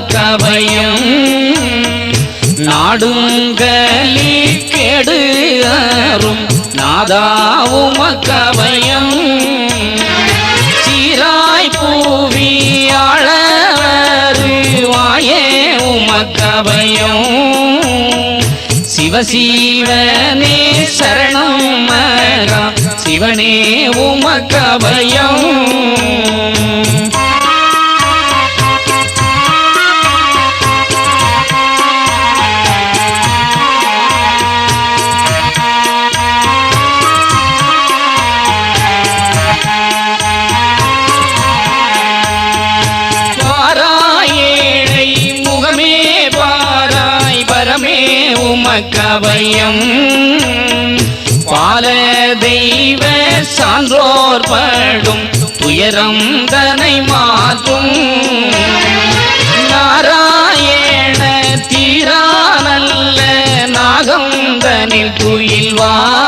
கவையும். நாதா உமக்கவயம் நாடுங்களி கெடு அரும் நாதா உமக்கவயம். சீராய் பூவி வாயே உமக்கவையும். சிவசீவனே சரணம் மகா சிவனே உமக்கவையும். உமக்கவயம் பால தெய்வ சான்றோர் படும் துயரம் தனை மாற்றும். நாராயண தீரானல்ல நாகந்தனில் துயில்வாய்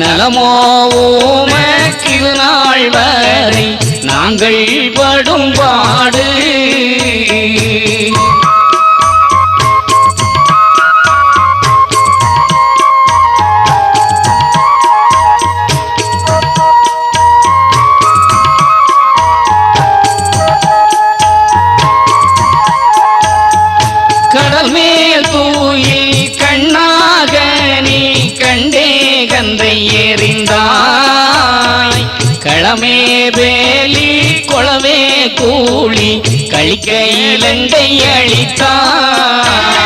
நலமோ உமக்கிரு நாள் வரை நாங்கள் படும் பாடு. கடல் மேல் தூயி கண்ணாக நீ கண்டே கந்தை எறிந்தாய். களமே வேலி குளவே கூலி கழிக்க இலங்கை அழித்தாய்.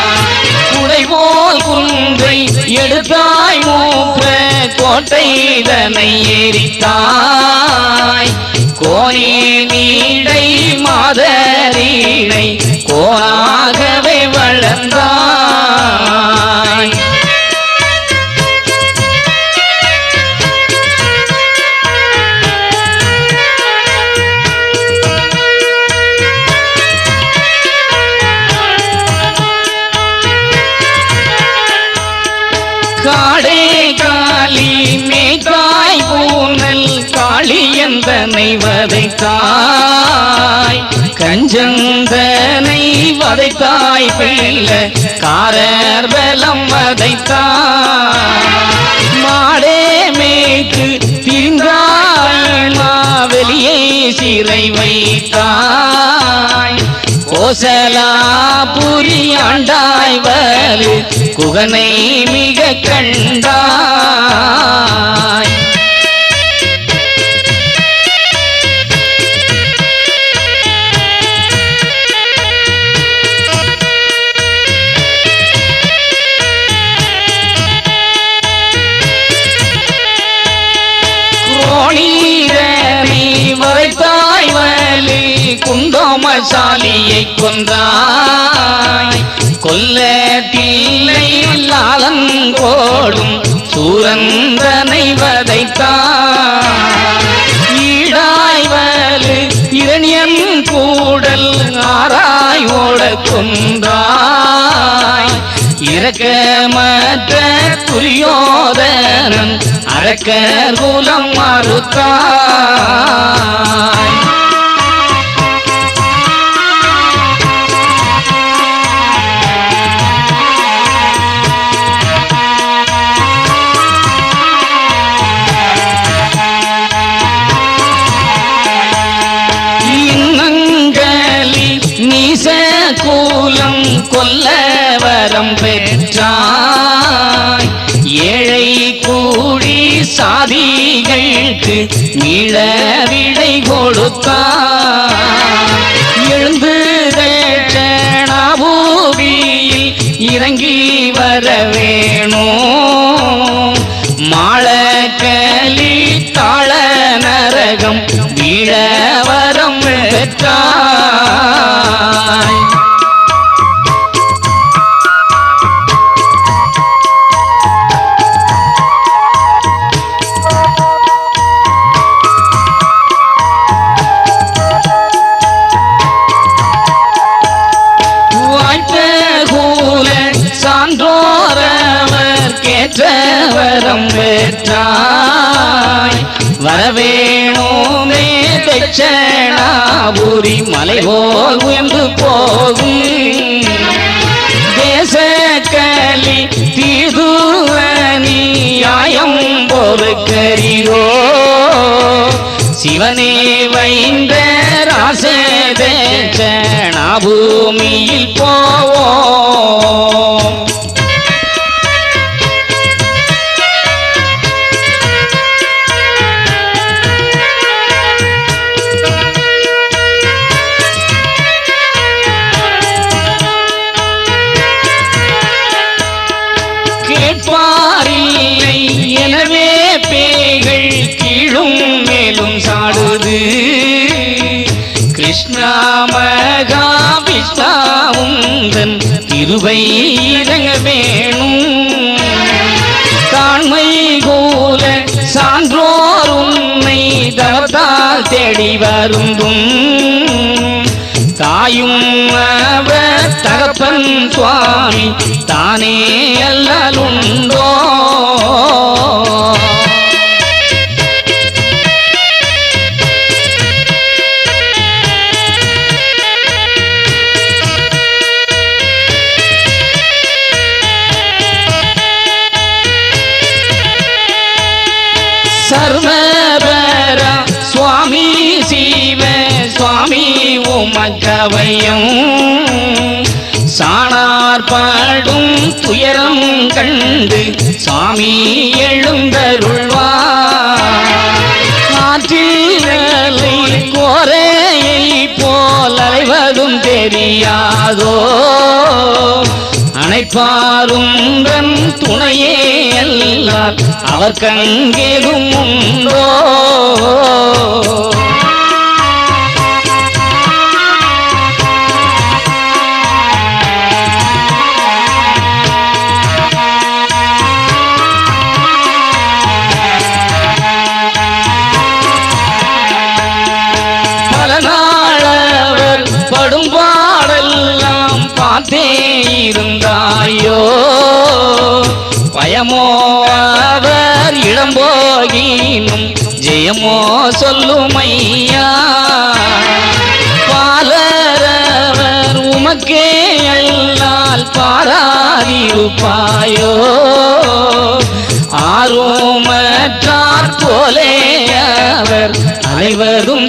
குடைபோல் குன்றை எடுத்தாய் மூப்ப கோட்டை தனை எரித்தாய். கோயில் நீடை மாதரீட செந்தனை வதைத்தாய் பிள்ள காரர் பலம் வதைத்தாய். மாடே மேய்த்து திரிந்தாய் மாவெளியை சிறை வைத்தாய். கோசலா புரியாண்டாய் வரு குகனை மிக கண்டாய். குண்டோமசாலியை கொன்றாய் கொல்ல தில்லை லாலன் கோடும் சூரந்தனை வதைத்தாய் ஈடாய் வலு இரணியன் கூடல் ஆராய் ஓட கொன்றாய் இரக்கமற்ற துரியோதனன் அரக்கர் குலம் மறுத்தாய் சொல்ல வரம் பெற்றாய். ஏழை கூடி சாதிகளுக்கு நீள விடை கொடுத்தாய். எழுந்து பூவியில் இறங்கி வர வேணும். வரம் பெற்றாய் வரவேணுமே தட்சணாபுரி மலை போல் உயர்ந்து போகும். தேசக்கலி தீதுவனியாயம் பொறுக்கரிரோ சிவனே வைந்த ராசதேச்சனா பூமியில் போ விஷ்ணாவுந்தன் திருவை வேணும். தாண்மை கூல சான்றோர் உன்னை தவத்தால் தேடி வருந்தும். தாயும் அவர் தகப்பன் சுவாமி தானே அல்லலுண்டோ உமக்கவையும். சாணார் பாடும் துயரம் கண்டு சாமி எழுந்தருள்வார். காற்றில் கோரையை போல் அலைவதும் தெரியாதோ? அனைப்பாரும் தன் துணையே அல்லார். அவர் கங்கேதும் உண்டோ? இருந்தாயோ? பயமோ அவர் இளம்போகினும் ஜெயமோ சொல்லுமையா? பாலரவர் உமக்கே அல்லால் பாராதிருப்பாயோ? ஆர்வமற்றார் போலே அவர் அனைவரும்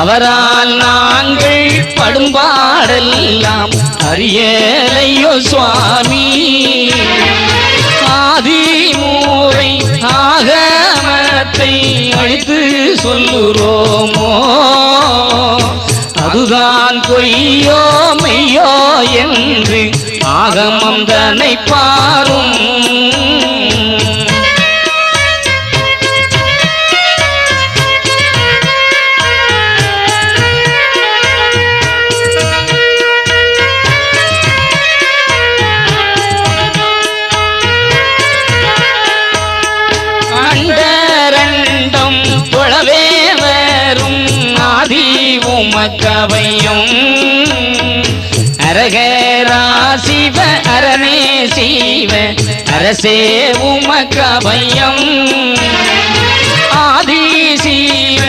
அவரால் நாங்கள் படும்பாடெல்லாம் அறியலையோ சுவாமி. ஆதி ஆதிமூரை ஆகமத்தை அழித்து சொல்லுறோமோ? அதுதான் பொய்யோ மெய்யோ என்று ஆகமம் தன்னை பாரும். அரசே உமக்கபயம். ஆதி சிவ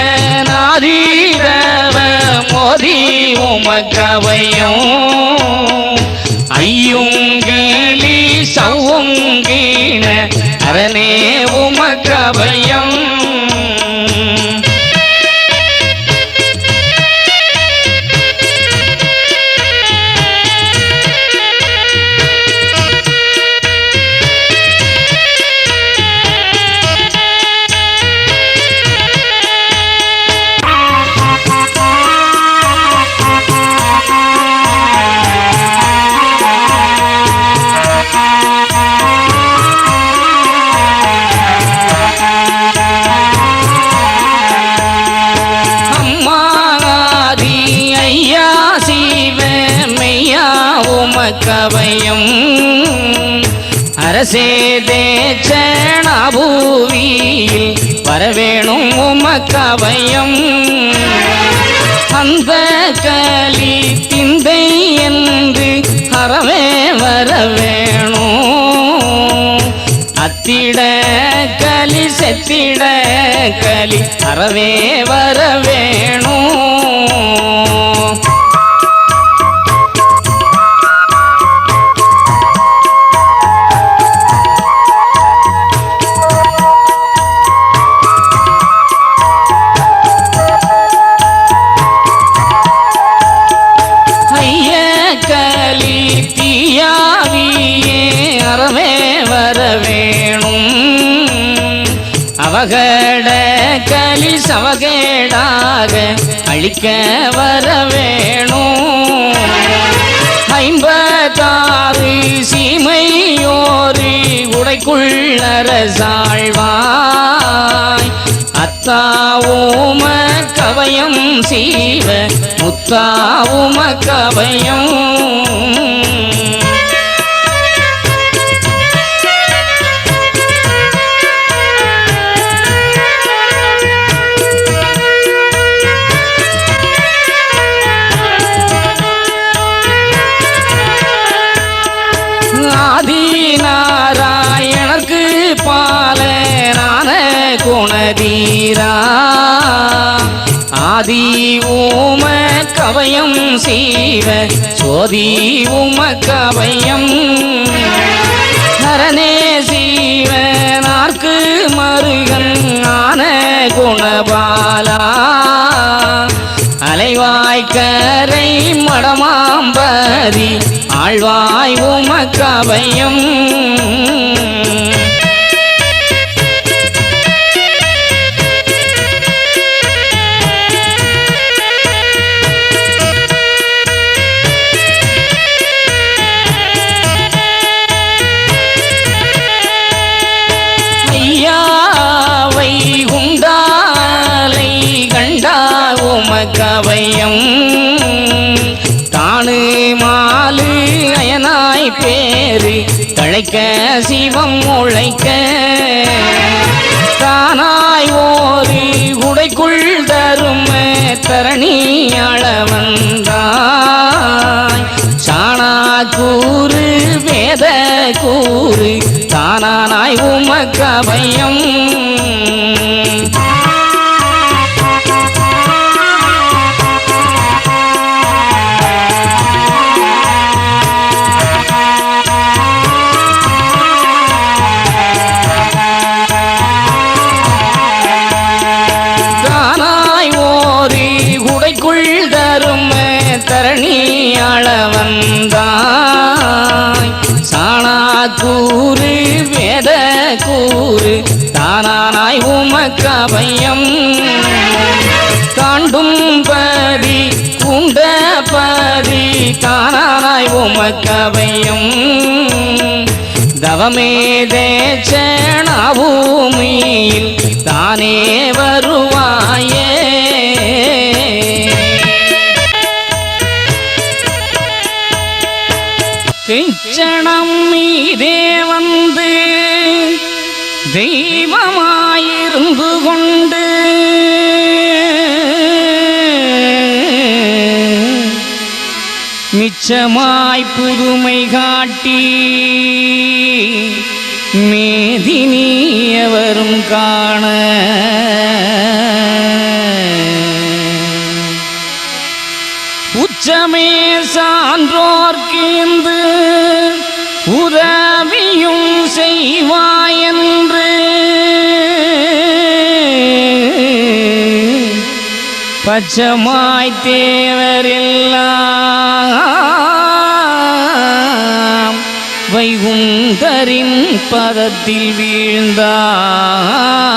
நாதீரவ மோதி உமக்கவையும் ஐயுங்கிலி சவுங்கீன அரணே அரசே தேச்சனாபூவியில் வரவேணும் உமக்கவயம். அந்த கலி திந்தை என்று அறவே வரவேணும். அத்திட கலி செத்திட கலி அறவே வரவேணும். அழிக்க வர வேணும். ஐம்பத்தாறு சீமையோரு உடைக்குள்ளரசாழ்வாய் அத்தாவும கவயம் சீவ முத்தாவும கவயம். நீரா? ஆதி ஊம கவயம் சீவ சோதி ஊம கவயம். ஹரனே நாற்கு மருகன் ஆன குணபாலா. அலைவாய்க்கரை மடமாம்பதி ஆழ்வாய் உமக்கவயம் உமக்கவையம் தானு மாலு அயனாய் பேரு தழைக்க சிவம் உழைக்க. தானாய் ஓரி உடைக்குள் தரும் தரணி அளவந்தாய் சாணா கூறு வேத கூறு தானானாய் உமக்கபயம் அள வந்தாய். சாணா கூறு வேத கூறு தானானாய் உமக்கபயம். காண்டும் பதி குண்டபதி தானானாய் உமக்கபயம். தவமேதேச்சனாபூமியில் தானே வருவாயே. கிஞ்சணம் மீதே வந்து தெய்வமாயிருந்து கொண்டு மிச்சமாய் புதுமை காட்டி மேதினியவரும் காண. உச்சமே சான்றோர்க்கேந்து பச்சமாய் தேவரெல்லாம் வைகுந்தரின் பதத்தில் வீழ்ந்தார்.